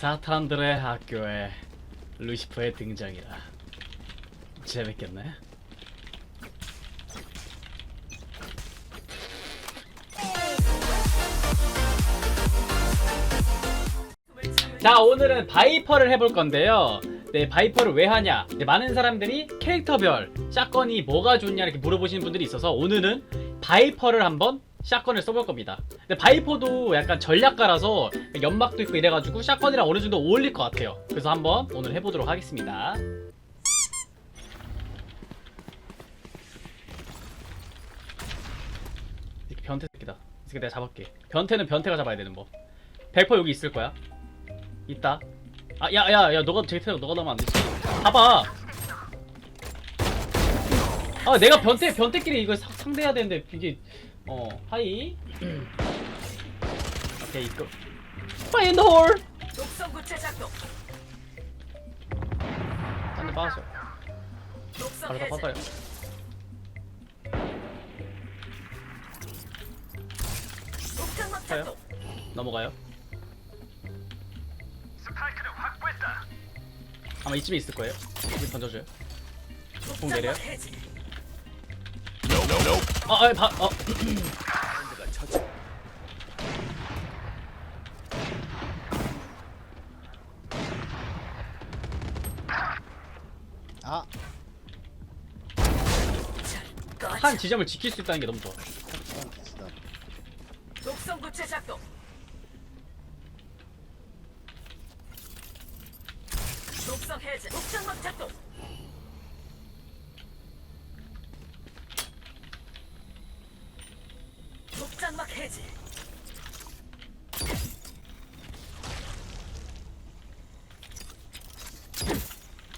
사탄들의 학교에 루시퍼의 등장이라. 재밌겠네. 자 오늘은 바이퍼를 해볼 건데요. 네 바이퍼를 왜 하냐? 네, 많은 사람들이 캐릭터별 샷건이 뭐가 좋냐 이렇게 물어보시는 분들이 있어서 오늘은 바이퍼를 한번 샷건을 써볼 겁니다. 근데 바이퍼도 약간 전략가라서 연막도 있고 이래가지고 샷건이랑 어느 정도 어울릴 것 같아요. 그래서 한번 오늘 해보도록 하겠습니다. 이렇게 변태 새끼다. 이 새끼 내가 잡을게. 변태는 변태가 잡아야 되는 법. 백퍼 여기 있을 거야. 있다. 아, 야, 야, 야, 너가 제이트가 너가 나면 안 되지. 봐봐. 아, 내가 변태, 변태끼리 사- 상대해야 되는데 이게 어, 하이. 오케이, 이거. 파인홀. 독성 구체 작동. 한대 빠져. 독성 바로 다 해제. 빠져요. 독장막 가요? 작동. 넘어가요. 아마 이쯤에 있을 거예요. 여기 던져줘요. 공 내려요? 해제. 아, 아, 바, 어. 아. 한 지점을 지킬 수 있다는 게 너무 좋아. 독성 구체 작동. 독성 해제. 독장막 작동. 독장막 해제.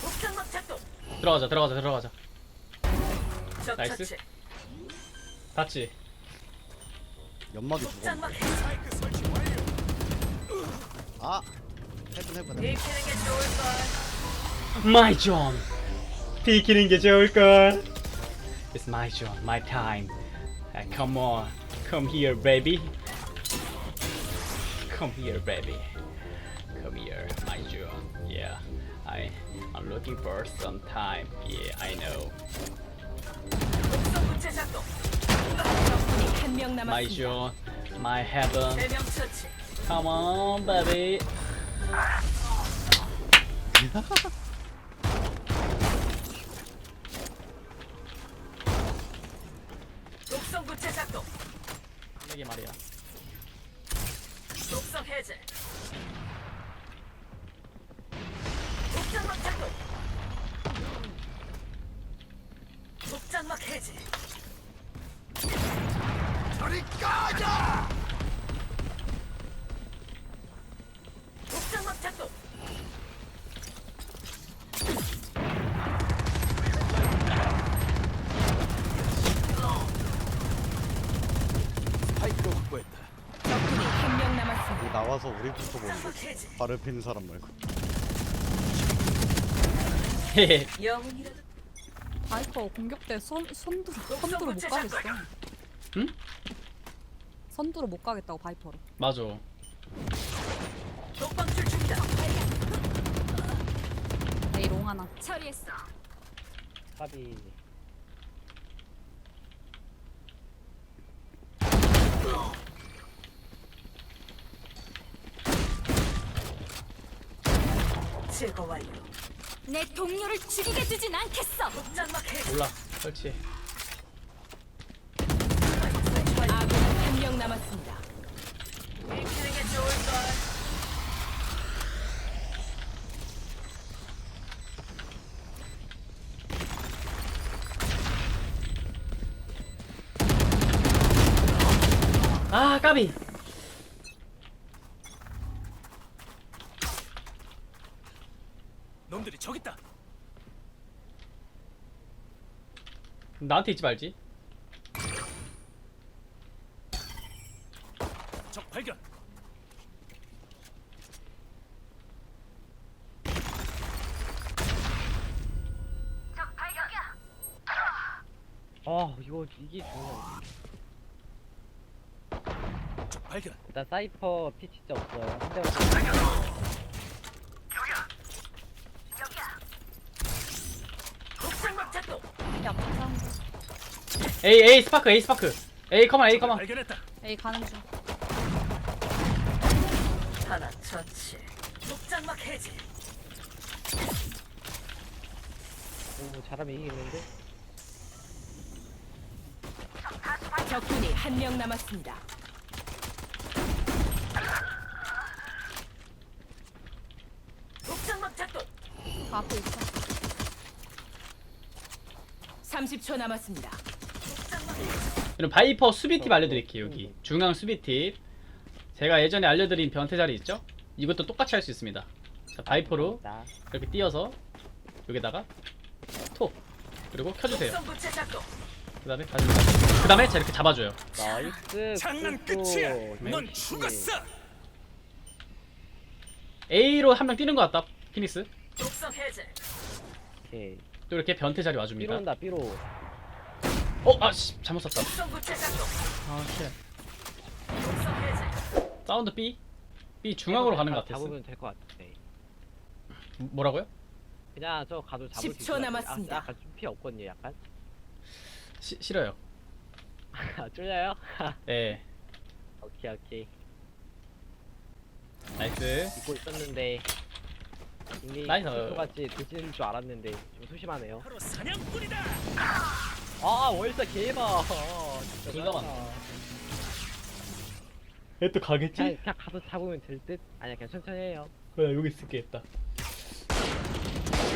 독장막 작동. 들어가자, 들어가자, 들어가자. 적 나이스. 처치. 봤지? 연막이 죽었네. 독장막 해제. 아, 해븐 해븐 해븐. 익히는 게 좋을 걸. My John. 비키는 게 좋을 걸. It's my John, my time. Uh, come on, come here, baby. Come here, baby. Come here, my John. Yeah, I, I'm looking for some time. Yeah, I know. 독성 구체 작동. 한명 My 남았습니다. John, my heaven. 대명 처치. Come on, baby. 독성 구체 작동. 이게 말이야. 독성 해제. 독장막 작동. 독장막 해제. 저리 꺼져! 독장막 작동. 적군이 한명 남았습니다. 여기 나와서 우리부터 보는 독장막 거. 해제. 발을 피는 사람 말고. 영웅이라도 바이퍼 공격 때 손, 독성 선두로 못 가겠어. 응? 선두로 못 가겠다고 바이퍼로. 맞아. 독방출 중이다. 에이롱 하나. 처리했어. 까비. 제거 완료. 내 동료를 죽이게 두진 않겠어. 독장막 해제. 몰라. 설치. 아군 한 명 남았습니다. 익히는 게 좋을 걸. 아, 까비. 놈들이 저기 있다. 나한테 있지 말지. 적 발견. 아 이거 이게 중요해 적 발견. 일단 사이퍼 피 진짜 없어요 한대만 A A 스파크 A 스파크 A 컴온 A 컴온 에이 가는 중. 하나 처치. 독장막 해제. 오 잘하면 이기겠는데? 적군이 한 명 남았습니다. 독장막 작동. 다 앞에 있어. 30초 남았습니다. 여러분 바이퍼 수비팁 알려드릴게요 여기 중앙 수비팁 제가 예전에 알려드린 변태 자리 있죠? 이것도 똑같이 할 수 있습니다 자 바이퍼로 나 이렇게 띄어서 여기다가 톡 그리고 켜주세요. 그 다음에 가줍니다 그 다음에 자 이렇게 잡아줘요 나이스 장난. 끝이야. 네. 넌 죽었어. A로 한 명 뛰는 것 같다 피니스 독성 해제. 오케이 또 이렇게 변태 자리 삐로 와줍니다 온다 삐로 어? 아 씨 잘못 썼다. 아쉣 독성 해제. 사운드 B B 중앙으로 가는 것 같았어 잡으면 될것 같아 뭐라고요? 그냥 저 가도 잡을 10초 수 있을 것 같아. 남았습니다. 아, 약간 좀 피해 없거든요 약간 시, 싫어요 아, 쫄려요? 예 오케이 오케이 나이스 잊고 있었는데 이미 나이스. 같이 드시는 줄 알았는데 좀 소심하네요 바로 사냥꾼이다. 아 월사 개봐 진짜 기가 짜증나. 막혀. 얘또 가겠지? 그냥, 그냥 가서 잡으면 될 듯? 아니야 그냥 천천히 해요. 그래 여기 있을 게 있다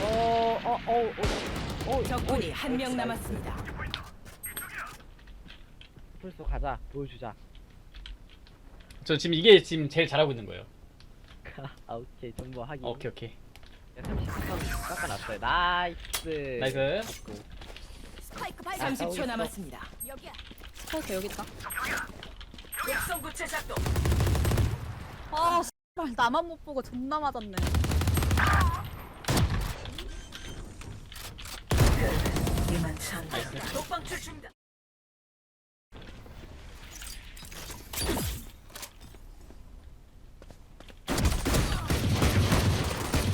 어어어어 적군이 한 명 남았습니다. 풀소 가자. 보여주자. 저 지금 이게 지금 제일 잘하고 있는 거예요. 아 오케이. 전부 하기 오케이 오케이. 30선 깎아놨어요. 나이스. 나이스 스파이크 발 30초 남았습니다. 여기야. 스파이크 여기 있다. 독성 부채 작동. 아 씨발 나만 못 보고 존나 맞았네. 이만 찬다. 독방출 중이다.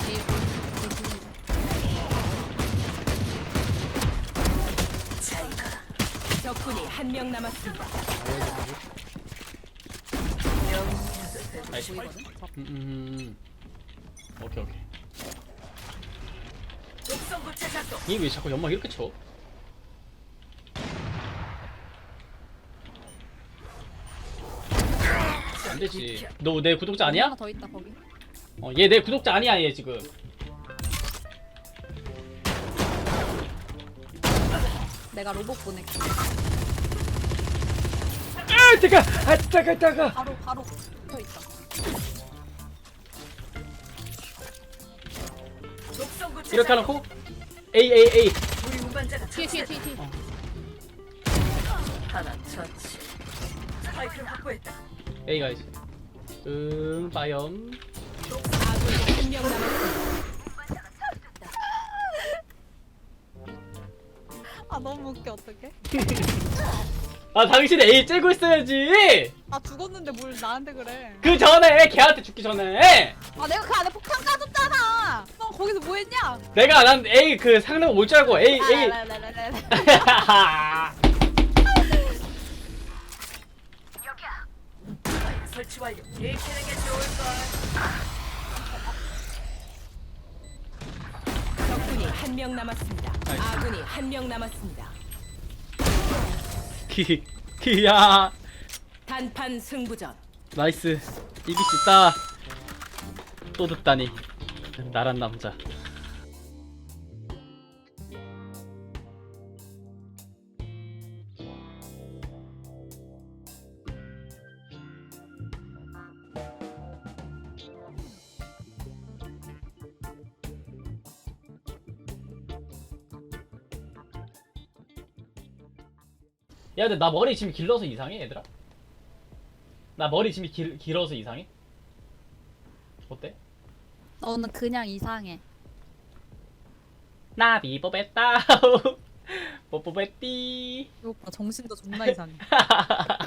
에이 볼. 자이가. 적군이 한 명 남았습니다. 나이스. 음, 음, 음. 오케이 오케이 독성 부채 작동. 이게 왜 자꾸 연막 이렇게 쳐? 안 되지 너 내 구독자 아니야? 하나 더 있다 거기. 어, 얘 내 구독자 아니야 얘 지금 내가 로봇 보낼게. 아 잠깐 아 잠깐 잠깐 바로 바로 붙어 있다. 이렇게. 해놓고 A A A 우리 운반자가 뒤에 뒤에 뒤에 뒤에. 하나 처치. 스파이크를 확보했다. A 가야지 응 빠염 아군이 한명 남았습니다. 아 너무 웃겨 어떡해? 아 당신 A 째고 있어야지 아 죽었는데 뭘 나한테 그래? 그 전에 걔한테 죽기 전에 아 내가 그 안에 폭탄 까줬잖아. 너 거기서 뭐 했냐? 내가 난 A 그 상대가 올줄 알고 A 아, A 라라라라라. 설치 완료. 게 좋을 걸. 적군이 한 명 남았습니다. 아군이 한 명 남았습니다. 키 키야. 단판 승부전. 나이스. 이길 수 있다. 또 듣다니. 나란 남자 야 근데 나 머리 지금 길러서 이상해 얘들아? 나 머리 지금 길, 길어서 이상해? 어때? 너는 그냥 이상해. 나비 뽀뺐다 뽀뽀뺐띠 이거 봐, 정신도 존나 이상해.